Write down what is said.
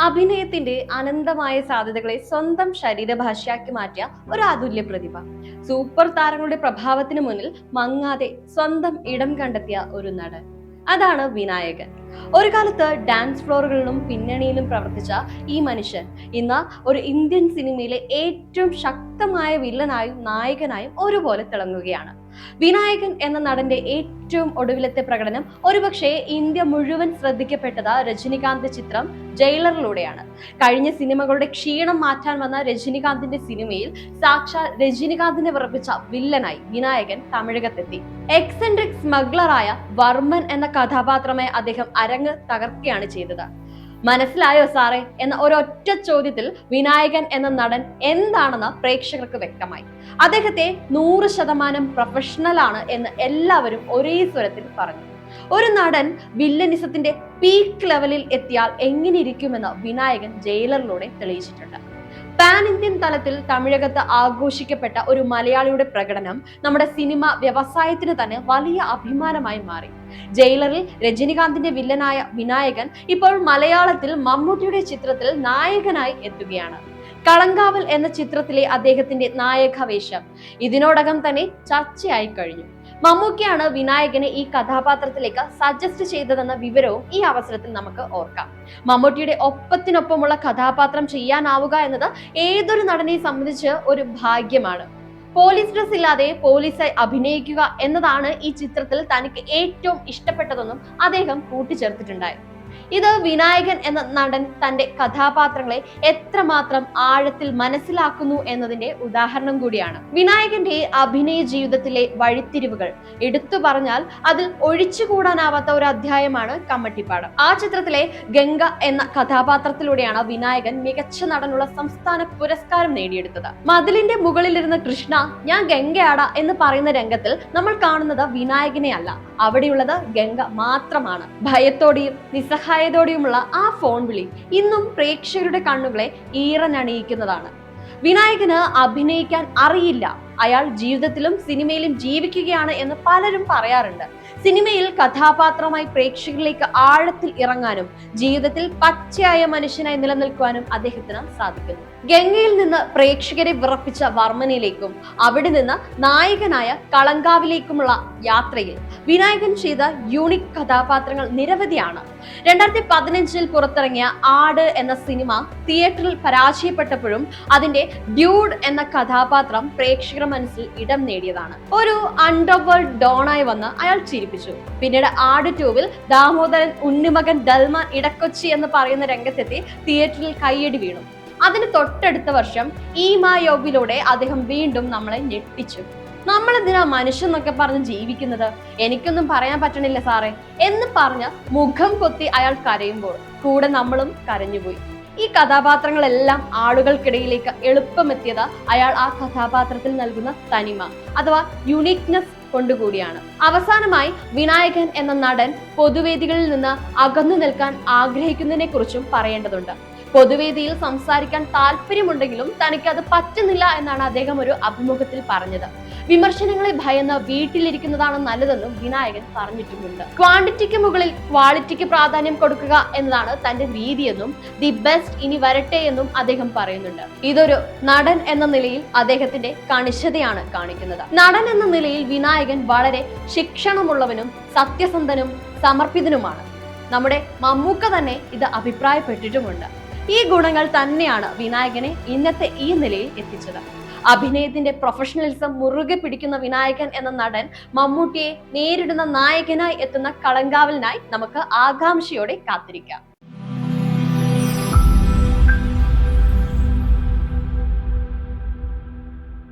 അഭിനയത്തിന്റെ അനന്തമായ സാധ്യതകളെ സ്വന്തം ശരീരഭാഷയാക്കി മാറ്റിയ ഒരു അതുല്യ പ്രതിഭ. സൂപ്പർ താരങ്ങളുടെ പ്രഭാവത്തിന് മുന്നിൽ മങ്ങാതെ സ്വന്തം ഇടം കണ്ടെത്തിയ ഒരു നടൻ. അതാണ് വിനായകൻ. ഒരു കാലത്ത് ഡാൻസ് ഫ്ലോറുകളിലും പിന്നണിയിലും പ്രവർത്തിച്ച ഈ മനുഷ്യൻ ഇന്ന് ഒരു ഇന്ത്യൻ സിനിമയിലെ ഏറ്റവും ശക്തമായ വില്ലനായും നായകനായും ഒരുപോലെ തിളങ്ങുകയാണ്. വിനായകൻ എന്ന നടന്റെ ഏറ്റവും ഒടുവിലത്തെ പ്രകടനം ഒരുപക്ഷെ ഇന്ത്യ മുഴുവൻ ശ്രദ്ധിക്കപ്പെട്ടത് രജനികാന്ത് ചിത്രം ജയിലറിലൂടെയാണ്. കഴിഞ്ഞ സിനിമകളുടെ ക്ഷീണം മാറ്റാൻ വന്ന രജനികാന്തിന്റെ സിനിമയിൽ സാക്ഷാൽ രജനികാന്തിനെ വിറപ്പിച്ച വില്ലനായി വിനായകൻ തമിഴകത്തെത്തി. എക്സെൻട്രിക് സ്മഗ്ലറായ വർമ്മൻ എന്ന കഥാപാത്രമായി അദ്ദേഹം അരങ്ങ് തകർക്കുകയാണ് ചെയ്തത്. മനസ്സിലായോ സാറേ? എന്ന ഒരൊറ്റ ചോദ്യത്തിൽ വിനായകൻ എന്ന നടൻ എന്താണെന്ന് പ്രേക്ഷകർക്ക് വ്യക്തമായി. അദ്ദേഹത്തെ നൂറ് ശതമാനം പ്രൊഫഷണൽ ആണ് എന്ന് എല്ലാവരും ഒരേ സ്വരത്തിൽ പറഞ്ഞു. ഒരു നടൻ വില്ലനിസത്തിന്റെ പീക്ക് ലെവലിൽ എത്തിയാൽ എങ്ങനെ ഇരിക്കുമെന്ന് വിനായകൻ ജയിലറിലൂടെ തെളിയിച്ചിട്ടുണ്ട്. പാൻ ഇന്ത്യൻ തലത്തിൽ തമിഴകത്ത് ആഘോഷിക്കപ്പെട്ട ഒരു മലയാളിയുടെ പ്രകടനം നമ്മുടെ സിനിമ വ്യവസായത്തിന് തന്നെ വലിയ അഭിമാനമായി മാറി. ജയിലറിൽ രജനികാന്തിന്റെ വില്ലനായ വിനായകൻ ഇപ്പോൾ മലയാളത്തിൽ മമ്മൂട്ടിയുടെ ചിത്രത്തിൽ നായകനായി എത്തുകയാണ്. കളങ്കാവൽ എന്ന ചിത്രത്തിലെ അദ്ദേഹത്തിന്റെ നായക വേഷം ഇതിനോടകം തന്നെ ചർച്ചയായി കഴിഞ്ഞു. മമ്മൂക്കിയാണ് വിനായകനെ ഈ കഥാപാത്രത്തിലേക്ക് സജസ്റ്റ് ചെയ്തതെന്ന വിവരവും ഈ അവസരത്തിൽ നമുക്ക് ഓർക്കാം. മമ്മൂട്ടിയുടെ ഒപ്പത്തിനൊപ്പമുള്ള കഥാപാത്രം ചെയ്യാനാവുക എന്നത് ഏതൊരു നടനെ സംബന്ധിച്ച് ഒരു ഭാഗ്യമാണ്. പോലീസ് ഡ്രസ് ഇല്ലാതെ പോലീസായി അഭിനയിക്കുക എന്നതാണ് ഈ ചിത്രത്തിൽ തനിക്ക് ഏറ്റവും ഇഷ്ടപ്പെട്ടതെന്നും അദ്ദേഹം കൂട്ടിച്ചേർത്തിട്ടുണ്ടായി. ഇത് വിനായകൻ എന്ന നടൻ തന്റെ കഥാപാത്രങ്ങളെ എത്രമാത്രം ആഴത്തിൽ മനസ്സിലാക്കുന്നു എന്നതിന്റെ ഉദാഹരണം കൂടിയാണ്. വിനായകന്റെ അഭിനയ ജീവിതത്തിലെ വഴിത്തിരിവുകൾ. എടുത്തു പറഞ്ഞാൽ അതിൽ ഒഴിച്ചുകൂടാനാവാത്ത ഒരു അധ്യായമാണ് കമ്മട്ടിപ്പാട്. ആ ചിത്രത്തിലെ ഗംഗ എന്ന കഥാപാത്രത്തിലൂടെയാണ് വിനായകൻ മികച്ച നടനുള്ള സംസ്ഥാന പുരസ്കാരം നേടിയെടുത്തത്. മതിലിന്റെ മുകളിലിരുന്ന കൃഷ്ണ ഞാൻ ഗംഗയാട എന്ന് പറയുന്ന രംഗത്തിൽ നമ്മൾ കാണുന്നത് വിനായകനെ അല്ല അവിടെയുള്ളത് ഗംഗ മാത്രമാണ്. ഭയത്തോടെയും നിസ്സഹായതയോടെയുമുള്ള ആ ഫോൺ വിളി ഇന്നും പ്രേക്ഷകരുടെ കണ്ണുകളെ ഈറനണിയിക്കുന്നതാണ്. വിനായകന് അഭിനയിക്കാൻ അറിയില്ല. അയാൾ ജീവിതത്തിലും സിനിമയിലും ജീവിക്കുകയാണ് എന്ന് പലരും പറയാറുണ്ട്. സിനിമയിൽ കഥാപാത്രമായി പ്രേക്ഷകരിലേക്ക് ആഴത്തിൽ ഇറങ്ങാനും ജീവിതത്തിൽ പച്ചയായ മനുഷ്യനായി നിലനിൽക്കുവാനും അദ്ദേഹത്തിന് സാധിക്കുന്നു. ഗംഗയിൽ നിന്ന് പ്രേക്ഷകരെ വിറപ്പിച്ച വർമ്മനിലേക്കും അവിടെ നിന്ന് നായകനായ കളങ്കാവിലേക്കുമുള്ള യാത്രയിൽ വിനായകൻ ചെയ്ത യൂണിക് കഥാപാത്രങ്ങൾ നിരവധിയാണ്. രണ്ടായിരത്തി പതിനഞ്ചിൽ പുറത്തിറങ്ങിയ ആട് എന്ന സിനിമ തിയേറ്ററിൽ പരാജയപ്പെട്ടപ്പോഴും അതിന്റെ ഡ്യൂഡ് എന്ന കഥാപാത്രം പ്രേക്ഷകർ മനസ്സിൽ ഇടം നേടിയതാണ്. ഒരു അണ്ടർവേൾഡ് ഡോണായി വന്ന് അയാൾ ചിരിപ്പിച്ചു. പിന്നീട് ആട് ടൂവിൽ ദാമോദരൻ ഉണ്ണിമകൻ ദൽമ ഇടക്കൊച്ചി എന്ന് പറയുന്ന രംഗത്തെത്തി തിയേറ്ററിൽ കൈയടി വീണു. അതിന് തൊട്ടടുത്ത വർഷം ഈ മായോബിലൂടെ അദ്ദേഹം വീണ്ടും നമ്മളെ ഞെട്ടിച്ചു. നമ്മൾ എന്തിനാ മനുഷ്യൻ എന്നൊക്കെ പറഞ്ഞ് ജീവിക്കുന്നത്? എനിക്കൊന്നും പറയാൻ പറ്റണില്ല സാറേ എന്ന് പറഞ്ഞ് മുഖം കൊത്തി അയാൾ കരയുമ്പോൾ കൂടെ നമ്മളും കരഞ്ഞുപോയി. ഈ കഥാപാത്രങ്ങളെല്ലാം ആളുകൾക്കിടയിലേക്ക് എളുപ്പമെത്തിയത് അയാൾ ആ കഥാപാത്രത്തിൽ നൽകുന്ന തനിമ അഥവാ യുണീക്നെസ് കൊണ്ടുകൂടിയാണ്. അവസാനമായി വിനായകൻ എന്ന നടൻ പൊതുവേദികളിൽ നിന്ന് അകന്നു നിൽക്കാൻ ആഗ്രഹിക്കുന്നതിനെ കുറിച്ചും പറയേണ്ടതുണ്ട്. പൊതുവേദിയിൽ സംസാരിക്കാൻ താല്പര്യമുണ്ടെങ്കിലും തനിക്ക് അത് പറ്റുന്നില്ല എന്നാണ് അദ്ദേഹം ഒരു അഭിമുഖത്തിൽ പറഞ്ഞത്. വിമർശനങ്ങളെ ഭയന്ന് വീട്ടിലിരിക്കുന്നതാണ് നല്ലതെന്നും വിനായകൻ പറഞ്ഞിട്ടുമുണ്ട്. ക്വാണ്ടിറ്റിക്ക് മുകളിൽ ക്വാളിറ്റിക്ക് പ്രാധാന്യം കൊടുക്കുക എന്നതാണ് തന്റെ രീതിയെന്നും ദി ബെസ്റ്റ് ഇനി വരട്ടെ എന്നും അദ്ദേഹം പറയുന്നുണ്ട്. ഇതൊരു നടൻ എന്ന നിലയിൽ അദ്ദേഹത്തിന്റെ കണിശതയാണ് കാണിക്കുന്നത്. നടൻ എന്ന നിലയിൽ വിനായകൻ വളരെ ശിക്ഷണമുള്ളവനും സത്യസന്ധനും സമർപ്പിതനുമാണ്. നമ്മുടെ മമ്മൂക്ക തന്നെ ഇത് അഭിപ്രായപ്പെട്ടിട്ടുമുണ്ട്. ഈ ഗുണങ്ങൾ തന്നെയാണ് വിനായകനെ ഇന്നത്തെ ഈ നിലയിൽ എത്തിച്ചത്. അഭിനയത്തിന്റെ പ്രൊഫഷണലിസം മുറുകെ പിടിക്കുന്ന വിനായകൻ എന്ന നടൻ മമ്മൂട്ടിയെ നേരിടുന്ന നായകനായി എത്തുന്ന കളങ്കാവലിനായി നമുക്ക് ആകാംക്ഷയോടെ കാത്തിരിക്കാം.